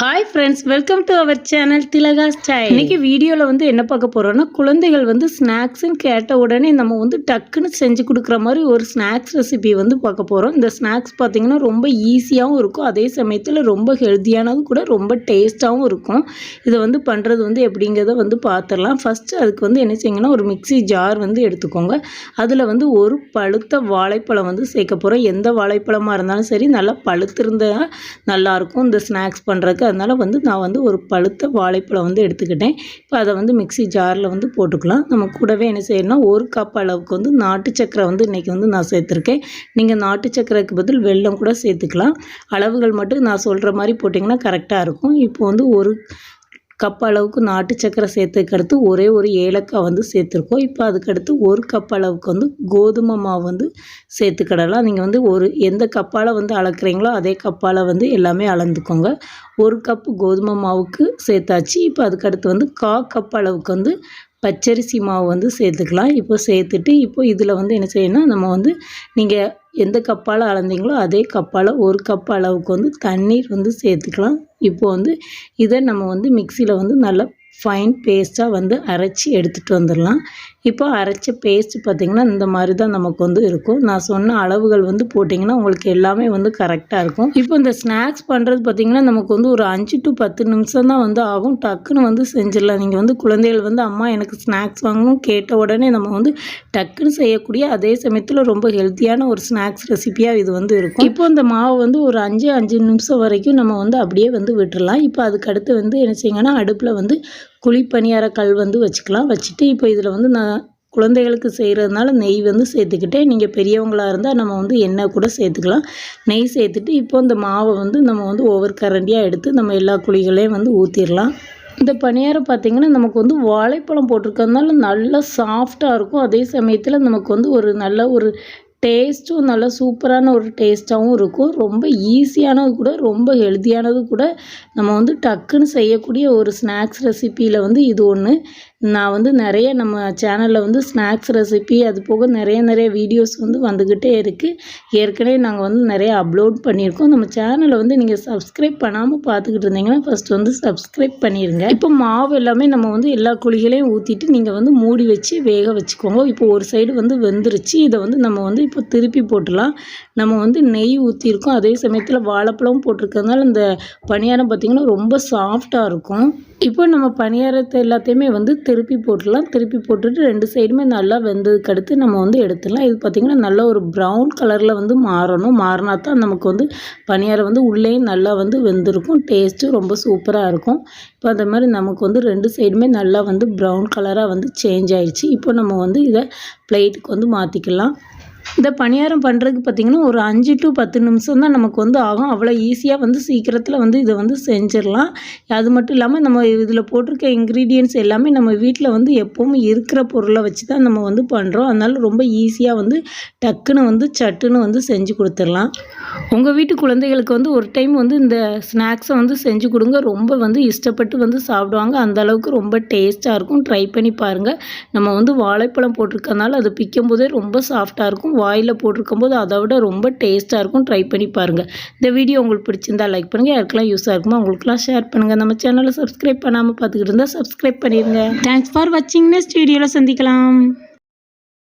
Hi friends welcome to our channel Thilaga style இன்னைக்கு வீடியோவில் வந்து என்ன பார்க்க போகிறோம்னா குழந்தைகள் வந்து ஸ்நாக்ஸ்ன்னு கேட்ட உடனே நம்ம வந்து டக்குன்னு செஞ்சு கொடுக்குற மாதிரி ஒரு ஸ்நாக்ஸ் ரெசிபி வந்து பார்க்க போகிறோம் இந்த ஸ்நாக்ஸ் பார்த்திங்கன்னா ரொம்ப ஈஸியாகவும் இருக்கும். அதே சமயத்தில் ரொம்ப ஹெல்த்தியானதும் கூட ரொம்ப டேஸ்ட்டாகவும் இருக்கும். இதை வந்து பண்ணுறது வந்து எப்படிங்கிறத வந்து பார்த்துடலாம் ஃபஸ்ட்டு அதுக்கு வந்து என்ன செய்யுங்கன்னா ஒரு மிக்சி ஜார் வந்து எடுத்துக்கோங்க. அதில் வந்து ஒரு பழுத்த வாழைப்பழம் வந்து சேர்க்க போகிறோம் எந்த வாழைப்பழமாக இருந்தாலும் சரி நல்லா பழுத்திருந்தால் நல்லாயிருக்கும் இந்த ஸ்நாக்ஸ் பண்ணுறதுக்கு அதனால் வந்து நான் வந்து ஒரு பழுத்த வாழைப்பழம் வந்து எடுத்துக்கிட்டேன். இப்போ அதை வந்து மிக்ஸி ஜாரில் வந்து போட்டுக்கலாம். நம்ம கூடவே என்ன செய்யணும்னா ஒரு கப் அளவுக்கு வந்து நாட்டு சக்கரை வந்து இன்றைக்கி வந்து நான் சேர்த்துருக்கேன். நீங்கள் நாட்டு சக்கரைக்கு பதில் வெல்லம் கூட சேர்த்துக்கலாம். அளவுகள் மட்டும் நான் சொல்கிற மாதிரி போட்டிங்கன்னா கரெக்டாக இருக்கும். இப்போ வந்து ஒரு கப் அளவுக்கு நாட்டு சக்கரை சேர்த்துக்கு அடுத்து ஒரே ஒரு ஏலக்காய் வந்து சேர்த்துருக்கோம். இப்போ அதுக்கடுத்து ஒரு கப் அளவுக்கு வந்து கோதுமை மாவு வந்து சேர்த்துக்கிடலாம். நீங்கள் வந்து ஒரு எந்த கப்பால் வந்து அளக்குறீங்களோ அதே கப்பால் வந்து எல்லாமே அளந்துக்கோங்க. ஒரு கப்பு கோதுமை மாவுக்கு சேர்த்தாச்சு. இப்போ அதுக்கடுத்து வந்து கா கப் அளவுக்கு வந்து பச்சரிசி மாவு வந்து சேர்த்துக்கலாம். இப்போ சேர்த்துட்டு இப்போ இதில் வந்து என்ன செய்யணும்னா நம்ம வந்து நீங்கள் எந்த கப்பால் அளந்தீங்களோ அதே கப்பால் ஒரு கப் அளவுக்கு வந்து தண்ணீர் வந்து சேர்த்துக்கலாம். இப்போ வந்து இதை நம்ம வந்து மிக்சியில் வந்து நல்லா ஃபைன் பேஸ்ட்டாக வந்து அரைச்சி எடுத்துகிட்டு வந்துடலாம். இப்போ அரைச்ச பேஸ்ட்டு பார்த்திங்கன்னா இந்த மாதிரி தான் நமக்கு வந்து இருக்கும். நான் சொன்ன அளவுகள் வந்து போட்டிங்கன்னா உங்களுக்கு எல்லாமே வந்து கரெக்டாக இருக்கும். இப்போ இந்த ஸ்நாக்ஸ் பண்ணுறது பார்த்திங்கன்னா நமக்கு வந்து ஒரு அஞ்சு டு பத்து நிமிஷம் தான் வந்து ஆகும். டக்குன்னு வந்து செஞ்சிடலாம். நீங்கள் வந்து குழந்தைகள் வந்து அம்மா எனக்கு ஸ்நாக்ஸ் வாங்கணும். கேட்ட உடனே நம்ம வந்து டக்குன்னு செய்யக்கூடிய அதே சமயத்தில் ரொம்ப ஹெல்த்தியான ஒரு ஸ்நாக்ஸ் ரெசிபியாக இது வந்து இருக்கும். இப்போ இந்த மாவு வந்து ஒரு அஞ்சு அஞ்சு நிமிஷம் வரைக்கும் நம்ம வந்து அப்படியே வந்து விட்டுடலாம். இப்போ அதுக்கடுத்து வந்து என்ன செய்யுங்கன்னா அடுப்பில் வந்து குழிப்பணியாரக்கல் வந்து வச்சுக்கலாம். வச்சுட்டு இப்போ இதில் வந்து நான் குழந்தைகளுக்கு செய்கிறதுனால நெய் வந்து சேர்த்துக்கிட்டேன். நீங்கள் பெரியவங்களாக இருந்தால் நம்ம வந்து எண்ணெய் கூட சேர்த்துக்கலாம். நெய் சேர்த்துட்டு இப்போ இந்த மாவை வந்து நம்ம வந்து ஒவ்வொரு கரண்டியாக எடுத்து நம்ம எல்லா குழிகளையும் வந்து ஊற்றிடலாம் இந்த பணியாரம் பார்த்திங்கன்னா நமக்கு வந்து வாழைப்பழம் போட்டிருக்கறதுனால நல்லா சாஃப்டாக இருக்கும். அதே சமயத்தில் நமக்கு வந்து ஒரு நல்ல ஒரு டேஸ்ட்டும் நல்லா சூப்பரான ஒரு டேஸ்ட்டாகவும் இருக்கும். ரொம்ப ஈஸியானது கூட ரொம்ப ஹெல்த்தியானது கூட நம்ம வந்து டக்குன்னு செய்யக்கூடிய ஒரு ஸ்நாக்ஸ் ரெசிப்பியில் வந்து இது ஒன்று நான் வந்து நிறைய நம்ம சேனலில் வந்து ஸ்நாக்ஸ் ரெசிபி அது போக நிறைய நிறைய வீடியோஸ் வந்து வந்துக்கிட்டே இருக்குது ஏற்கனவே நாங்கள் வந்து நிறைய அப்லோட் பண்ணியிருக்கோம். நம்ம சேனலை வந்து நீங்கள் சப்ஸ்கிரைப் பண்ணாமல் பார்த்துக்கிட்டு இருந்தீங்கன்னா ஃபஸ்ட் வந்து சப்ஸ்கிரைப் பண்ணிடுங்க இப்போ மாவு எல்லாமே நம்ம வந்து எல்லா குழிகளையும் ஊற்றிட்டு நீங்கள் வந்து மூடி வச்சு வேக வச்சுக்கோங்க. இப்போ ஒரு சைடு வந்து வெந்துருச்சு. இதை வந்து நம்ம வந்து இப்போ திருப்பி போட்டுடலாம். நம்ம வந்து நெய் ஊற்றிருக்கோம் அதே சமயத்தில் வாழைப்பழம் போட்டிருக்கிறதுனால இந்த பணியாரம் பார்த்திங்கன்னா ரொம்ப சாஃப்டாக இருக்கும். இப்போ நம்ம பணியாரத்தை எல்லாத்தையுமே வந்து திருப்பி போட்டுடலாம். திருப்பி போட்டுட்டு ரெண்டு சைடுமே நல்லா வெந்ததுக்கு அடுத்து நம்ம வந்து எடுத்துடலாம். இது பார்த்திங்கன்னா நல்ல ஒரு ப்ரௌன் கலரில் வந்து மாறணும். மாறினா தான் நமக்கு வந்து பணியாரம் வந்து உள்ளேயும் நல்லா வந்து வெந்திருக்கும். டேஸ்ட்டும் ரொம்ப சூப்பராக இருக்கும். இப்போ அந்த மாதிரி நமக்கு வந்து ரெண்டு சைடுமே நல்லா வந்து ப்ரௌன் கலராக வந்து சேஞ்ச் ஆயிடுச்சு. இப்போ நம்ம வந்து இதை பிளேட்டுக்கு வந்து மாற்றிக்கலாம் இந்த பணியாரம் பண்ணுறதுக்கு பார்த்திங்கன்னா ஒரு அஞ்சு டு பத்து நிமிஷம் தான் நமக்கு வந்து ஆகும். அவ்வளோ ஈஸியாக வந்து சீக்கிரத்தில் வந்து இதை வந்து செஞ்சிடலாம். அது மட்டும் இல்லாமல் நம்ம இதில் போட்டிருக்க இன்க்ரீடியன்ஸ் எல்லாமே நம்ம வீட்டில் வந்து எப்பவும் இருக்கிற பொருளை வச்சு தான் நம்ம வந்து பண்ணுறோம் அதனால் ரொம்ப ஈஸியாக வந்து டக்குன்னு வந்து சட்டுன்னு வந்து செஞ்சு கொடுத்துடலாம். உங்கள் வீட்டு குழந்தைகளுக்கு வந்து ஒரு டைம் வந்து இந்த ஸ்நாக்ஸை வந்து செஞ்சு கொடுங்க. ரொம்ப வந்து இஷ்டப்பட்டு வந்து சாப்பிடுவாங்க. அந்த அளவுக்கு ரொம்ப டேஸ்ட்டாக இருக்கும். ட்ரை பண்ணி பாருங்கள் நம்ம வந்து வாழைப்பழம் போட்டிருக்கனால அது பிக்கும் போதே ரொம்ப சாஃப்டாக இருக்கும். வாயில் போட்டிருக்கும்போது அதை விட ரொம்ப டேஸ்ட்டாக இருக்கும். ட்ரை பண்ணி பாருங்கள் இந்த வீடியோ உங்களுக்கு பிடிச்சிருந்தா லைக் பண்ணுங்கள் யாருக்கெல்லாம் யூஸாக இருக்குமோ அவங்களுக்குலாம் ஷேர் பண்ணுங்கள் நம்ம சேனலை சப்ஸ்கிரைப் பண்ணாமல் பார்த்துக்கிட்டு இருந்தால் சப்ஸ்கிரைப் பண்ணிடுங்க தேங்க்ஸ் ஃபார் வாட்சிங் நெக்ஸ்ட் வீடியோவில் சந்திக்கலாம்.